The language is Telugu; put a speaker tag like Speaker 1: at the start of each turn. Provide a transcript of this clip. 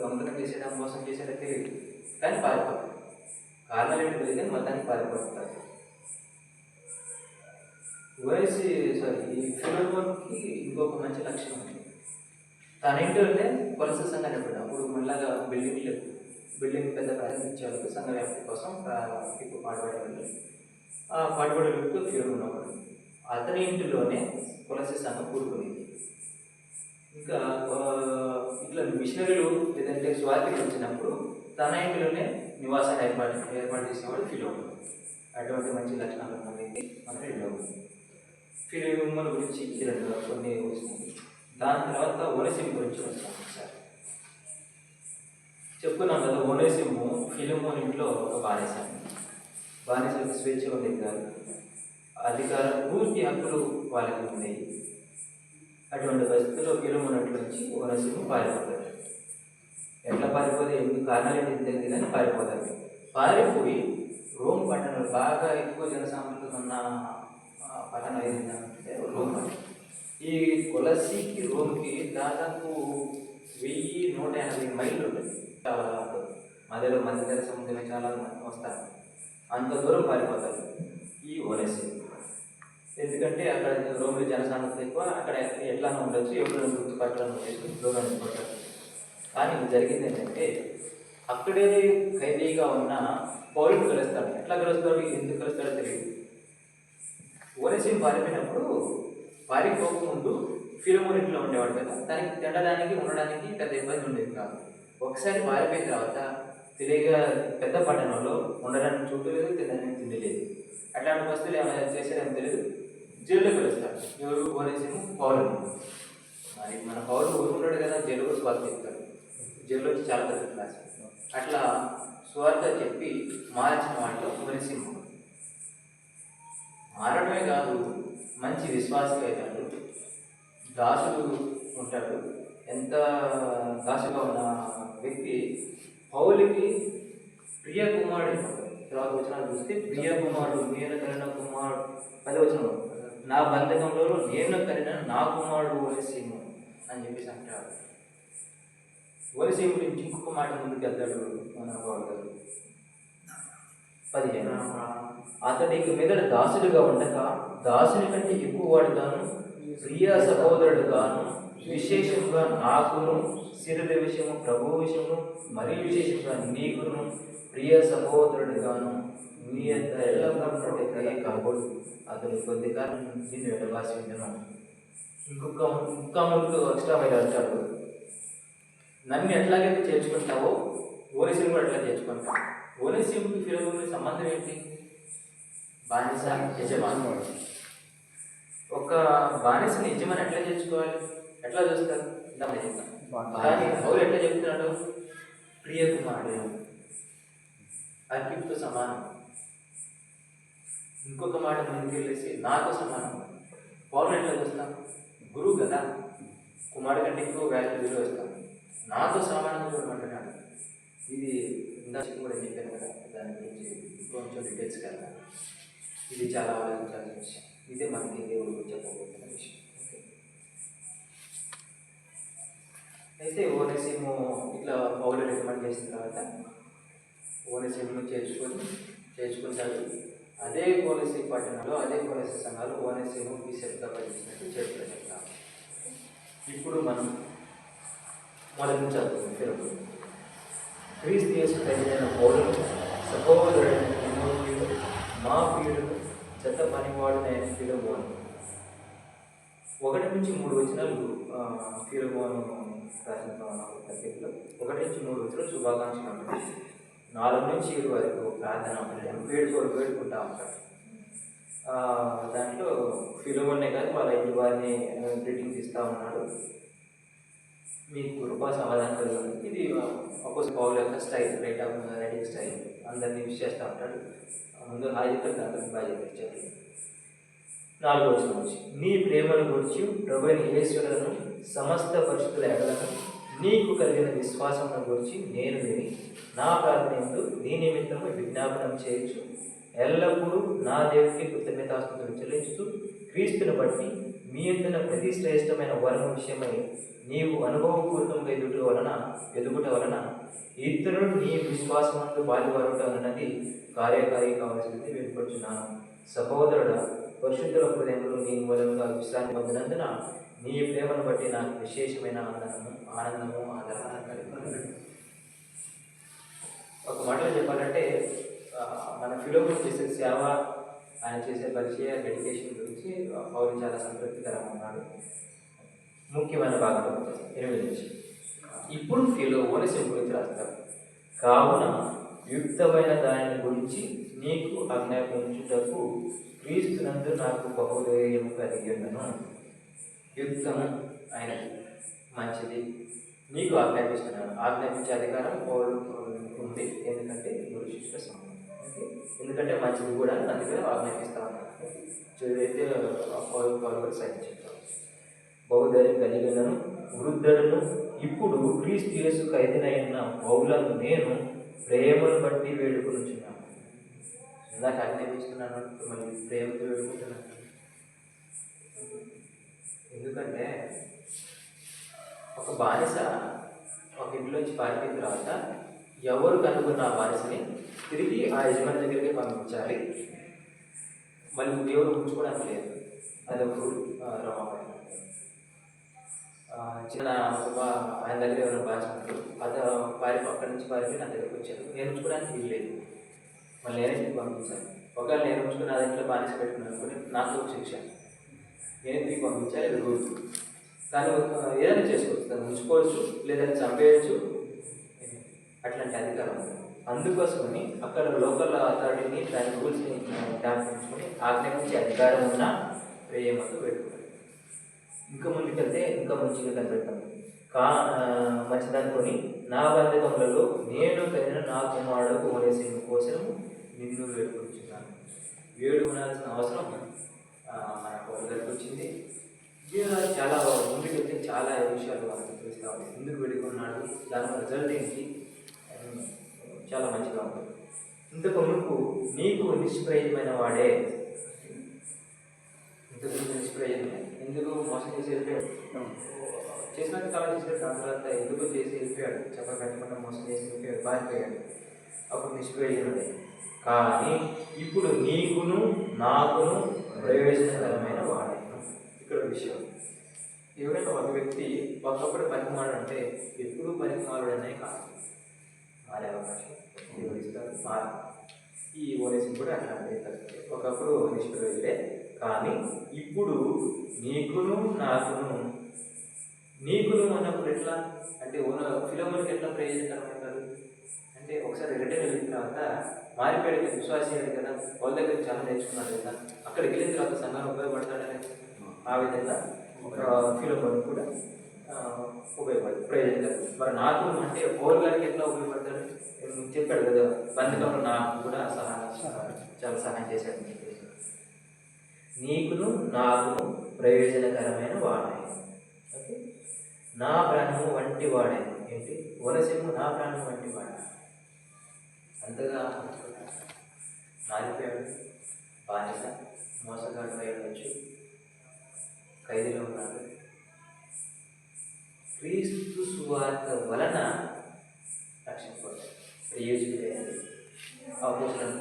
Speaker 1: దొంగతనం చేసేయడం మోసం చేసేటట్టు కానీ పారిపోతుంది కారణాలు ఏంటి తెలియదు కానీ మొత్తానికి పారిపోతారు. ఓఎస్సి సారీ ఈ ఫ్యూనల్ వర్క్కి ఇంకొక మంచి లక్షణం ఉంది. తన ఇంట్లోనే వలస సంఘం ఎప్పుడు అప్పుడు మళ్ళాగా బిల్డింగ్ బిల్డింగ్ పెద్ద ప్రారంభించారు సంఘ వ్యాప్తి కోసం ఇప్పుడు ఎక్కువ పాటుపడేవాళ్ళు ఆ పాటుపడే వ్యక్తి ఫ్యూనల్ ఒకడు అతని ఇంటిలోనే వలస సంఘం కూడుకునేది ఇంకా ఇట్లా మిషనరీలు లేదంటే స్వాతికి వచ్చినప్పుడు తన ఇంటిలోనే నివాసాన్ని ఏర్పాటు ఏర్పాటు చేసేవాడు ఫిలోమోన్ అటువంటి మంచి లక్షణాలు ఉన్నది మన ఫిలోమోన్ ఫిలోమోన్ గురించి ఈ రెండు కొన్ని వస్తుంది దాని తర్వాత ఓనసిం గురించి వస్తాం సార్. చెప్పుకున్నాం కదా ఓనసిము ఫిలోమోన్ ఇంట్లో ఒక బానిస. బానిసలకు స్వేచ్ఛ ఉండేది కాదు. అధికార పూర్తి హక్కులు వాళ్ళకి ఉన్నాయి అటువంటి పరిస్థితుల్లో ఫిలోమోనట్లు నుంచి ఓనసిము పారిపోతాడు ఎట్లా పారిపోతే ఎందుకు కారణాలు ఏంటి? తెలియదు కానీ పారిపోతాడు పారిపోయి రోమ్ పట్టణంలో బాగా ఎక్కువ జనసాంద్రత ఉన్న పట్టణం ఏంటంటే రోమ్ పట్టణం. ఈ కొలసికి రోమ్కి దాదాపు వెయ్యి నూట ఎనభై మైళ్ళు ఉంటుంది చాలా మధ్యలో మధ్య సముద్రం చాలా వస్తారు అంత దూరం పారిపోతారు ఈ ఓనసి ఎందుకంటే అక్కడ రోమిలో జనసాంద్రత ఎక్కువ అక్కడ ఎట్లా ఉండొచ్చు ఎవరు గుర్తుపట్టడం చేసి దూరం వెళ్ళిపోతారు కానీ ఇది జరిగింది ఏంటంటే అక్కడే ఖైదీగా ఉన్న పౌరుడు కలుస్తాడు ఎట్లా కలుస్తాడు ఎందుకు కలుస్తాడో తెలియదు. ఓరసీం పారిపోయినప్పుడు పారిపోకముందు ఫిలోమోన్ ఇంట్లో ఉండేవాడు కదా దానికి తినడానికి ఉండడానికి పెద్ద ఇబ్బంది ఉండేది కాదు. ఒకసారి పారిపోయిన తర్వాత తెలియగా పెద్ద పట్టణంలో ఉండడానికి చూడలేదు తినడానికి తిండలేదు అట్లాంటి వస్తువులు ఏమైనా చేసేదని తెలియదు. జైల్లో కలుస్తాడు ఎవరు ఓనేసేమో పౌరులు. మరి మన పౌరులు ఊరుకుంటాడు కదా జైలు స్వార్థ చెప్తాడు. జైల్లో వచ్చి చాలా పెద్ద క్లాస్. అట్లా స్వార్థ చెప్పి మార్చిన వాటిలో ఓనేసింహం మారడమే కాదు మంచి విశ్వాసం అవుతాడు. దాసుడు ఉంటాడు. ఎంత దాసుగా ఉన్న వ్యక్తి పౌలికి ప్రియ కుమారుడు తర్వాత వచ్చిన చూస్తే ప్రియ కుమారుడు నేను కలిగిన కుమారుడు. పది వచనం నా బంధకంలో నేను కలిగిన నా కుమారుడు ఓలసీము అని చెప్పేసి అంటాడు ఓలసీము గురించి ఇంకొక మాట ముందుకు వెళ్తాడు మన వాడు పదిహేను. అతడికి మీదట దాసుడిగా ఉండక దాసుని కంటే ఎక్కువ వాడుగాను ప్రియ సహోదరుడుగాను విశేషంగా నాకును శిరుల విషయము ప్రభు విషయము మరియు విశేషంగా నీకును ప్రియ సహోదరుడుగాను నీ యొక్క ఎల్లప్పుడూ కాబోడు అతను కొద్ది కాలం నిన్ను ఎడబాసి ఉండను. ఇంకొక ఇంకా ముందు ఎక్స్ట్రా మీద అంటాడు నన్ను ఎట్లాగైతే చేర్చుకుంటావో ఓనసీం కూడా ఎట్లా చేర్చుకుంటావు ఓనసీంకి ఫిరోగుకి సంబంధం ఏంటి? బానిస యజమాని. ఒక బానిసని యజమాని ఎట్లా చేర్చుకోవాలి ఎట్లా చూస్తారు? ఎట్లా చెప్తున్నాడు? ప్రియ కుమారుడు అర్కిప్తో సమానం. ఇంకొక మాట ముందుకు వెళ్ళేసి నాతో సమానం. పౌరులు ఎట్లా చూస్తాం గురువు కదా. కుమారుడు కంటే ఎక్కువ వాల్యూ విలువ ఇస్తాం నాతో సమానంగా చూడమంటున్నాడు ఇది ఇందాక కూడా చెప్పాను కదా దాని గురించి కొంచెం డీటెయిల్స్ కదా ఇది చాలా ఆలోచించాల్సిన విషయం. ఇదే మనకి దేవుడు చెప్పబోతున్న విషయం అయితే ఓనసీము ఇట్లా పౌలు రికమెండ్ చేసిన తర్వాత ఓనసీమును చేర్చుకొని చేర్చుకుంటాడు అదే పోలసీ పట్టణంలో అదే పోలసీ సంఘాలు ఓనసీము బీసెట్గా పనిచేసినట్టు చరిత్ర చెప్తాం ఇప్పుడు మనం మొదటి నుంచి చదువుతుంది తెలుగు క్రీస్తు చేసిన పౌరులు సహోదరుడైన మా ప్రియుడు చెత్త పనివాడునైన ఫిలోమోను. ఒకటి నుంచి మూడు వచనాలు ఆ, ఫిలోమోను రాసిన పత్రికలో. ఒకటి నుంచి మూడు వచనాలు శుభాకాంక్షలు ఉంటాయి నాలుగు నుంచి ఏడు వరకు ప్రార్థన ఉంటుంది వేడుకోడు వేడుకుంటా ఉంటాడు దాంట్లో ఫిలోమోనే కాదు వాళ్ళ ఇంటి వారిని గ్రీటింగ్స్ ఇస్తూ ఉన్నాడు. మీ కృపా సమాధానం కలుగుతుంది. ఇది అపోజ్ పౌల్ యొక్క style right of writing style. అందరినీ విష్ చేస్తూ ఉంటాడు. ముందు హాయ్ చెప్తాడు బాయ్ బాగా చెప్పి నాలుగో వచ్చిన నుంచి నీ ప్రేమను గురించి ప్రభుని యేసులను సమస్త పరిస్థితుల ఎడలను నీకు కలిగిన విశ్వాసం గురించి నేను విని నా ప్రార్థనయందు నీ నిమిత్తము విజ్ఞాపనం చేయొచ్చు ఎల్లప్పుడూ నా దేవునికి కృతజ్ఞతాస్తుతులు చెల్లించుతూ క్రీస్తుని బట్టి మీ ఎందున ప్రతి శ్రేష్టమైన వరము విషయమై నీవు అనుభవపూర్వకంగా ఎదుట వలన ఎదుగుట వలన ఇతరులు నీ విశ్వాసమందు పాల్గొనట అన్నది కార్యకారి కావాల్సింది వెళ్ళిపోతున్నాను సహోదరుడ పరిశుద్ధుల హృదయంలో నీ మూలంగా విశ్రాంతి పొందినందున నీ ప్రేమను బట్టి నాకు విశేషమైన ఆనందము ఆనందము ఆదరణ కలిగి ఒక మాటలో చెప్పాలంటే మన ఫిలోబుల్ చేసే సేవ ఆయన చేసే పరిచయ డెడికేషన్ గురించి పౌరు చాలా సంతృప్తికరంగా ఉన్నాడు ముఖ్యమైన భాగం ఎనిమిది నుంచి. ఇప్పుడు ఫిలో ఓనసిం గురించి రాస్తాం. కావున యుక్తమైన దాని గురించి నీకు ఆజ్ఞాపించుటకు క్రీస్తునందు నాకు బహుధైర్యము కలిగి ఉన్నాను యుక్తము అయినది మంచిది. నీకు ఆజ్ఞాపిస్తున్నాను. ఆజ్ఞాపించే అధికారం పౌరులు ఉంది. ఎందుకంటే గురు శిష్యుల ఎందుకంటే మంచిది కూడా అందుకే ఆజ్ఞాపిస్తా ఉన్నాను చదివితే పౌరులు పౌరులు సైన్ చెప్తాను కలిగినను వృద్ధులను ఇప్పుడు క్రీస్తు యేసు ఖైదీనైన పౌలను నేను ప్రేమను బట్టి వేడుకొనుచున్నాను ఇందాక ఆజ్ఞాపిస్తున్నాను మళ్ళీ ప్రేమతో వేడుకుంటున్నాను ఎందుకంటే ఒక బానిస ఒక ఇంట్లోంచి పారిపోయిన తర్వాత ఎవరు కనుగొన్న ఆ తిరిగి ఆ యజమాని దగ్గరికి పంపించాలి. మళ్ళీ దేవుడు ఉంచుకోవడానికి లేదు. అది రమాబాయి చిన్న ఆయన దగ్గర ఎవరైనా బాధించారు అతను వారి అక్కడి నుంచి వారికి నా దగ్గరకు వచ్చారు. నేను ఉంచుకోవడానికి వీలు లేదు. మళ్ళీ నేనే పంపించాలి. పంపించాను ఒకవేళ నేను ఉంచుకుని నా దగ్గర బానిస పెట్టుకున్నాను అనుకోండి నాకు శిక్ష. నేను తిరిగి పంపించాలి ఇది రూల్ ఏదైనా చేసుకోవచ్చు. దాన్ని ఉంచుకోవచ్చు లేదా చంపేయచ్చు. అట్లాంటి అధికారం అందుకోసమని అక్కడ లోకల్ అథారిటీని దాని రూల్స్ని జ్ఞాపించుకొని ఆజ్ఞాపించే అధికారం ఉన్న ప్రేమతో పెట్టుకోవాలి. ఇంకా ముందుకెళ్తే ఇంకా మంచిగా కనిపెడతాం. కా మంచిదనుకొని నా బంధకములలో నేను కలిగిన నా కుమారుడు ఓనేసిన కోసం నిన్ను వేడుకుంటున్నాను వేడుకునాల్సిన అవసరం ఆ, మన పౌరు వచ్చింది. ఇలా చాలా ముందుకెళ్తే చాలా విషయాలు మనకు తెలుస్తా ఎందుకు వేడుకున్నాడు దాని రిజల్ట్ ఏంటి? చాలా మంచిగా ఉంటుంది. ఇంతకు మునుపు నీకు నిష్ప్రయోజమైన వాడే ఇంతకు ముందు నిష్ప్రయోజనమే. ఎందుకు మోసం చేసి వెళ్ళిపోయాడు చేసినట్టు చాలా చేసాడు దాని తర్వాత ఎందుకు చేసి వెళ్ళిపోయాడు చెప్ప పెట్టకుండా మోసం చేసి వెళ్ళిపోయాడు పారిపోయాడు అప్పుడు నిష్ప్రయోజనమే. కానీ ఇప్పుడు నీకును నాకును ప్రయోజనకరమైన వాడే ఇక్కడ విషయం. ఎవరైనా ఒక వ్యక్తి ఒకప్పుడు పనికిమాడు అంటే ఎప్పుడు పనికిమాలుడనే కాదు. మారే అవకాశం ఇస్తాడు మారు ఈ ఓనేసి కూడా అట్లాంటి పరిస్థితి ఒకప్పుడు నిష్ప్రయోజుడే కానీ ఇప్పుడు నీకును నాకును నీకును అన్నప్పుడు ఎట్లా? అంటే ఓన ఫిలోమన్కి ఎట్లా ప్రయోజనకరమవుతారు అంటే ఒకసారి రిటర్న్ వెళ్ళిన తర్వాత మారిపోయాడు విశ్వాస కదా వాళ్ళ దగ్గర చాలా నేర్చుకున్నాడు కదా. అక్కడికి వెళ్ళిన తర్వాత సంఘం ఉపయోగపడతాడనే ఆ. విధంగా ఫిలోమన్ కూడా ఆ, ఉపయోగపడదు మరి నాకు అంటే పౌరు గారికి ఎట్లా ఉపయోగపడతాడు చెప్పాడు కదా బంధకంలో నాకు కూడా సహాయం చాలా సహాయం చేశాడు నీకును నాకును ప్రయోజనకరమైన వాడే. ఓకే? నా ప్రాణము వంటి వాడే. ఏంటి? వలసము నా ప్రాణం వంటి వాడే? అంతగా మారిపోయాడు. బానిస మోసగాడు అయి వచ్చి ఖైదీలో ఉన్నాడు. క్రీస్తు సువార్త వలన రక్షించబడ్డాడు యేసు అపోజిట్